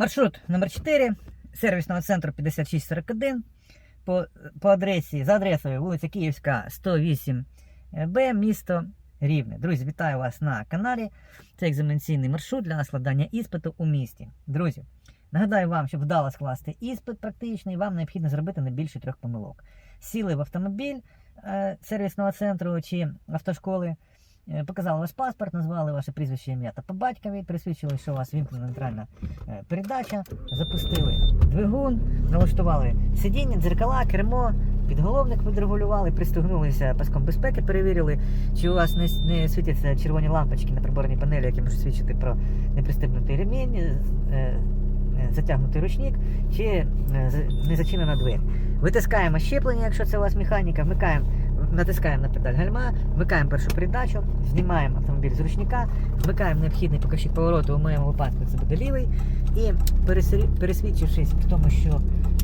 Маршрут номер 4 сервісного центру 5641 по, по адресі, за адресою вулиця Київська, 108 Б, місто Рівне. Друзі, вітаю вас на каналі. Це екзаменаційний маршрут для складання іспиту у місті. Друзі, нагадаю вам, щоб вдало скласти іспит практичний, вам необхідно зробити не більше трьох помилок. Сіли в автомобіль е, сервісного центру чи автошколи. Е, Показали ваш паспорт, назвали ваше прізвище ім'я та по батькові, присвідчили, що у вас вімкнена нейтральна е, передача, запустили двигун, налаштували сидіння, дзеркала, кермо, підголовник відрегулювали, пристегнулися паском безпеки, перевірили, чи у вас не, не світяться червоні лампочки на приборній панелі, які можуть свідчити про непристебнутий ремінь, е, е, затягнутий ручник, чи е, не зачинена двері. Витискаємо щеплення, якщо це у вас механіка, вмикаємо натискаємо на педаль гальма, вмикаємо першу передачу, знімаємо автомобіль з ручника, вмикаємо необхідний показчик повороту, у моєму випадку це буде лівий. І пересвідчившись в тому, що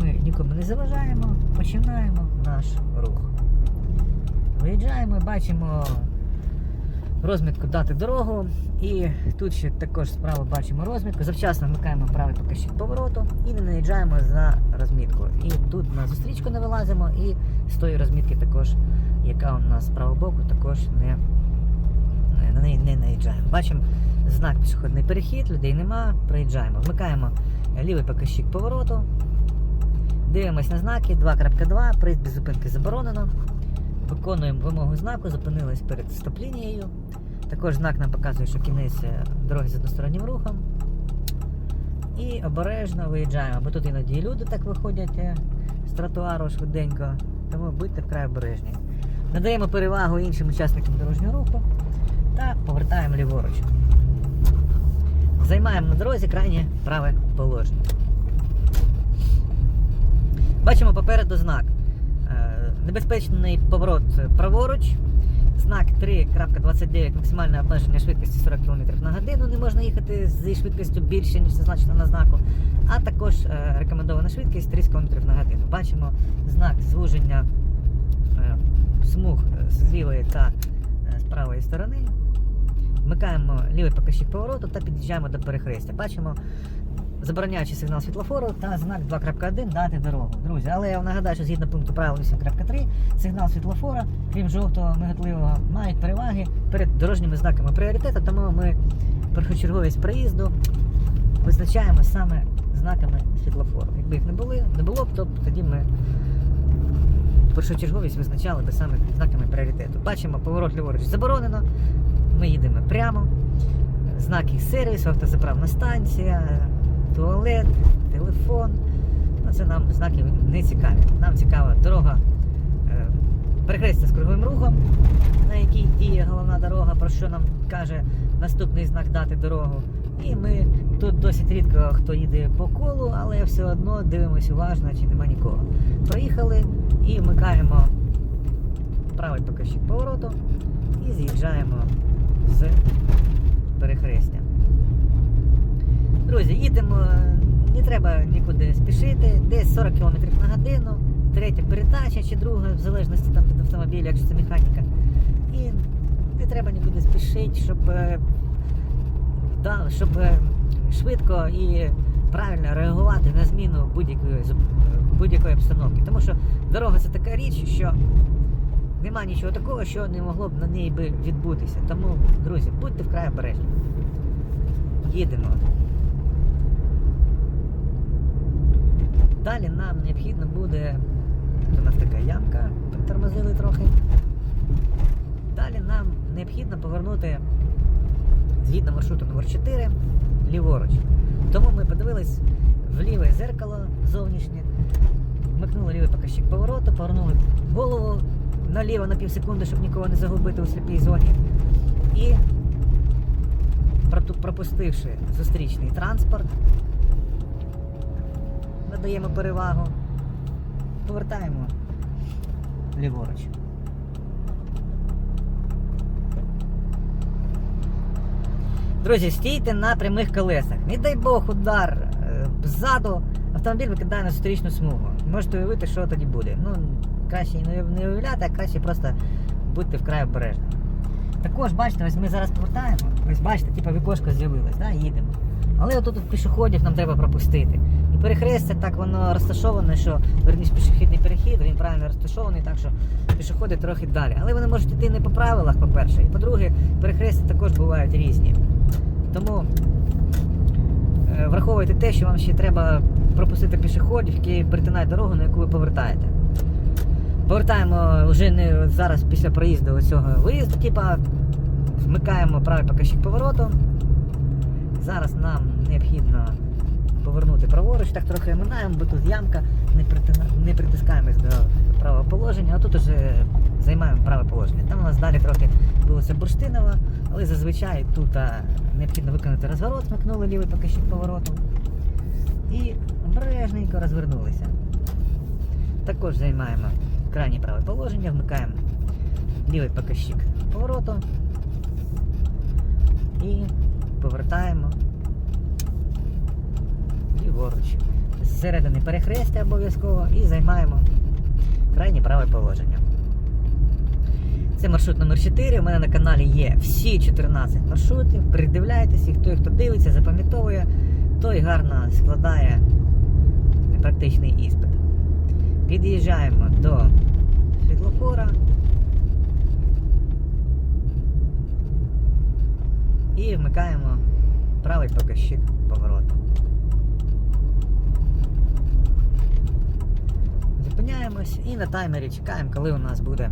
ми нікому не заважаємо, починаємо наш рух. Виїжджаємо, бачимо розмітку дати дорогу. І тут ще також справа бачимо розмітку. Завчасно вмикаємо правий показчик повороту і не наїжджаємо за розмітку. І тут на зустрічку не вилазимо, і з тої розмітки також, яка у нас з правого боку, також не, на неї не наїжджаємо. Бачимо знак пішохідний перехід, людей нема, проїжджаємо. Вмикаємо лівий показчик повороту. Дивимось на знаки 2.2, проїзд без зупинки заборонено. Виконуємо вимогу знаку, зупинились перед стоп-лінією. Також знак нам показує, що кінець е, дороги з одностороннім рухом. І обережно виїжджаємо, бо тут іноді люди так виходять е, з тротуару швиденько, тому будьте вкрай обережні. Надаємо перевагу іншим учасникам дорожнього руху та повертаємо ліворуч. Займаємо на дорозі крайнє праве положення. Бачимо попереду знак. Небезпечний поворот праворуч. Знак 3.29 максимальне обмеження швидкості 40 км на годину. Не можна їхати зі швидкістю більше, ніж зазначено на знаку. А також е, рекомендована швидкість 30 км на годину. Бачимо знак звуження е, смуг е, з лівої та з правої сторони. Вмикаємо лівий показчик повороту та під'їжджаємо до перехрестя. Бачимо забороняючий сигнал світлофору та знак 2.1 дати дорогу. Друзі, але я вам нагадаю, що згідно пункту правил 8.3 сигнал світлофора, крім жовтого миготливого, мають переваги перед дорожніми знаками пріоритету, тому ми першочерговість проїзду визначаємо саме знаками світлофору. Якби їх не були, не було б, то тоді ми першочерговість визначали би саме знаками пріоритету. Бачимо, поворот ліворуч заборонено. Ми їдемо прямо. Знаки сервісу, автозаправна станція, туалет, телефон. Ну, Це нам знаки не цікаві. Нам цікава дорога е, перехрестя з круговим рухом, на якій діє головна дорога, про що нам каже наступний знак дати дорогу. І ми тут досить рідко хто їде по колу, але все одно дивимося уважно, чи нема нікого. Проїхали і вмикаємо правий показчик повороту і з'їжджаємо з перехрестя. Друзі, їдемо, не треба нікуди спішити, десь 40 км на годину, третя передача чи друга, в залежності там від автомобіля, якщо це механіка. І не треба нікуди спішити, щоб, е, да, щоб е, швидко і правильно реагувати на зміну будь-якої будь-якої обстановки. Тому що дорога це така річ, що нема нічого такого, що не могло б на ній би відбутися. Тому, друзі, будьте вкрай обережні. Їдемо. Далі нам необхідно буде. У нас така ямка, притормозили трохи. Далі нам необхідно повернути згідно маршруту номер 4 ліворуч. Тому ми подивились в ліве зеркало зовнішнє, вмикнули лівий показчик повороту, повернули голову наліво на пів секунди, щоб нікого не загубити у сліпій зоні. І пропустивши зустрічний транспорт, надаємо перевагу, повертаємо ліворуч. Друзі, стійте на прямих колесах. Не дай Бог удар е, ззаду, автомобіль викидає на зустрічну смугу. Можете уявити, що тоді буде. Ну, краще не уяв- уявляти, а краще просто будьте вкрай обережними. Також, бачите, ось ми зараз повертаємо. Ось бачите, типу вікошко з'явилось, да? їдемо. Але отут от пішоходів нам треба пропустити. Перехрестя так воно розташоване, що верніше пішохідний перехід, він правильно розташований, так що пішоходи трохи далі. Але вони можуть йти не по правилах, по-перше. І по-друге, перехрестя також бувають різні. Тому е, враховуйте те, що вам ще треба пропустити пішоходів, які перетинають дорогу, на яку ви повертаєте. Повертаємо вже не зараз після проїзду цього виїзду, типа вмикаємо правий показчик повороту. Зараз нам необхідно повернути праворуч, так трохи минаємо, бо тут ямка, не, притина- не притискаємось до правого положення, а тут уже займаємо праве положення. Там у нас далі трохи вулиця Бурштинова, але зазвичай тут а, необхідно виконати розворот, вмикнули лівий показчик повороту і обережненько розвернулися. Також займаємо крайнє праве положення, вмикаємо лівий показчик повороту і повертаємо ліворуч. Зсередини перехрестя обов'язково і займаємо крайнє праве положення. Це маршрут номер 4 У мене на каналі є всі 14 маршрутів. Придивляйтесь, і хто, хто дивиться, запам'ятовує, той гарно складає практичний іспит. Під'їжджаємо до світлофора. І вмикаємо правий показчик повороту. Зупиняємось і на таймері чекаємо, коли у нас буде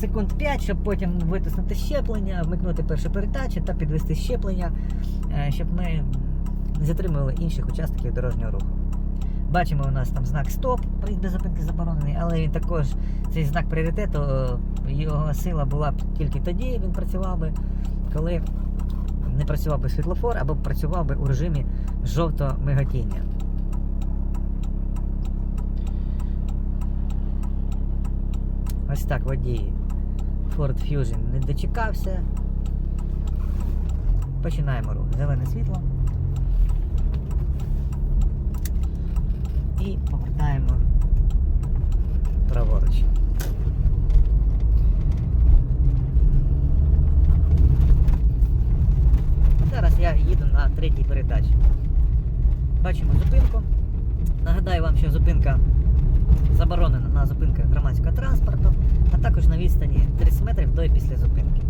секунд 5, щоб потім витиснути щеплення, вмикнути першу передачу та підвести щеплення, е, щоб ми не затримували інших учасників дорожнього руху. Бачимо, у нас там знак стоп, проїзд зупинки заборонений, але він також цей знак пріоритету, е, його сила була б тільки тоді, він працював би, коли не працював би світлофор або працював би у режимі жовтого Ось так водій Ford Fusion не дочекався. Починаємо рух. Зелене світло. І повертаємо праворуч. Зараз я їду на третій передачі. Бачимо зупинку. Нагадаю вам, що зупинка заборонена на зупинках громадського транспорту, а також на відстані 30 метрів до і після зупинки.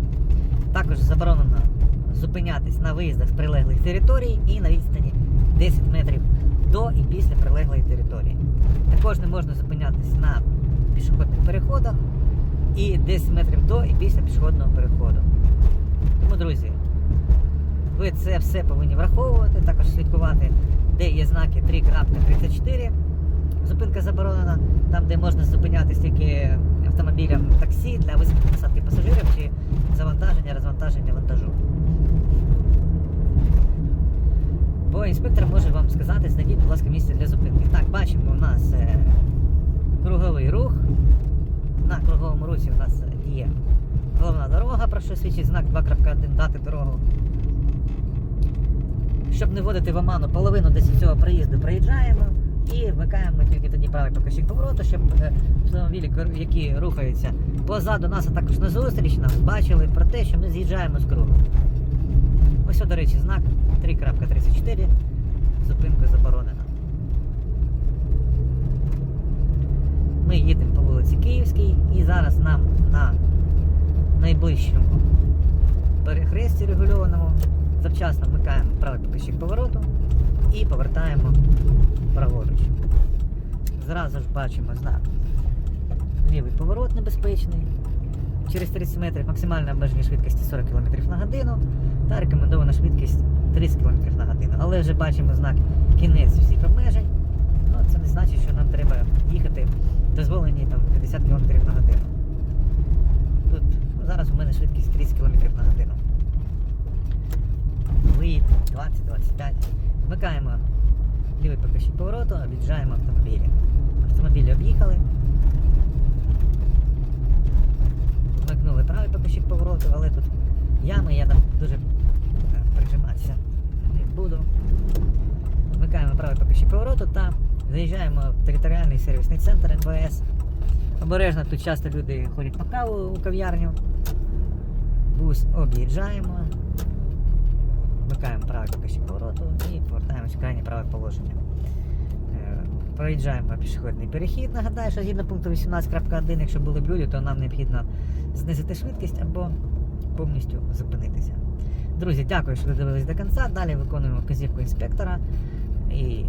Також заборонено зупинятись на виїздах з прилеглих територій і на відстані 10 метрів до і після прилеглої території. Також не можна зупинятись на пішохідних переходах і 10 метрів до і після пішохідного переходу. Тому, друзі, ви це все повинні враховувати, також слідкувати, де є знаки 3.34. Зупинка заборонена, там, де можна зупинятися тільки автомобілям таксі для висадки посадки пасажирів чи завантаження, розвантаження вантажу. Бо інспектор може вам сказати, знайдіть, будь ласка, місце для зупинки. Так, бачимо, у нас е, круговий рух. На круговому русі у нас є головна дорога, про що свідчить знак 2.1 дати дорогу. Щоб не вводити в оману, половину десь цього проїзду проїжджаємо і вмикаємо тільки тоді правий показчик повороту, щоб е, автомобілі, які рухаються позаду нас, а також назустріч нам, бачили про те, що ми з'їжджаємо з кругу. Ось, до речі, знак 3.34. Зупинка заборонена. Ми їдемо по вулиці Київській і зараз нам на найближчому перехресті регульованому завчасно вмикаємо правий показчик повороту і повертаємо праворуч. Зразу ж бачимо знак. Лівий поворот небезпечний. Через 30 метрів максимальне обмеження швидкості 40 км на годину та рекомендована швидкість 30 км на годину. Але вже бачимо знак кінець всіх обмежень. Ну, це не значить, що нам треба їхати дозволені там 50 км на годину. Тут ну, зараз у мене швидкість 30 км на годину. Виїд 20-25. Вмикаємо лівий показчик повороту, об'їжджаємо автомобілі. Автомобілі об'їхали. Вмикнули правий показчик повороту, але тут ями, я там дуже е, прижиматися не буду. Вмикаємо правий показчик повороту та заїжджаємо в територіальний сервісний центр НВС. Обережно тут часто люди ходять по каву у кав'ярню. Бус об'їжджаємо. Вмикаємо правий покажчик повороту і повертаємось в крайнє праве положення. Е, Проїжджаємо пішохідний перехід. Нагадаю, що згідно пункту 18.1, якщо були б люди, то нам необхідно знизити швидкість або повністю зупинитися. Друзі, дякую, що додивились до кінця. Далі виконуємо вказівку інспектора і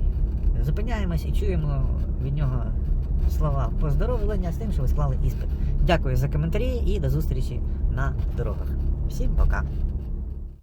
зупиняємось і чуємо від нього слова поздоровлення з тим, що ви склали іспит. Дякую за коментарі і до зустрічі на дорогах. Всім пока!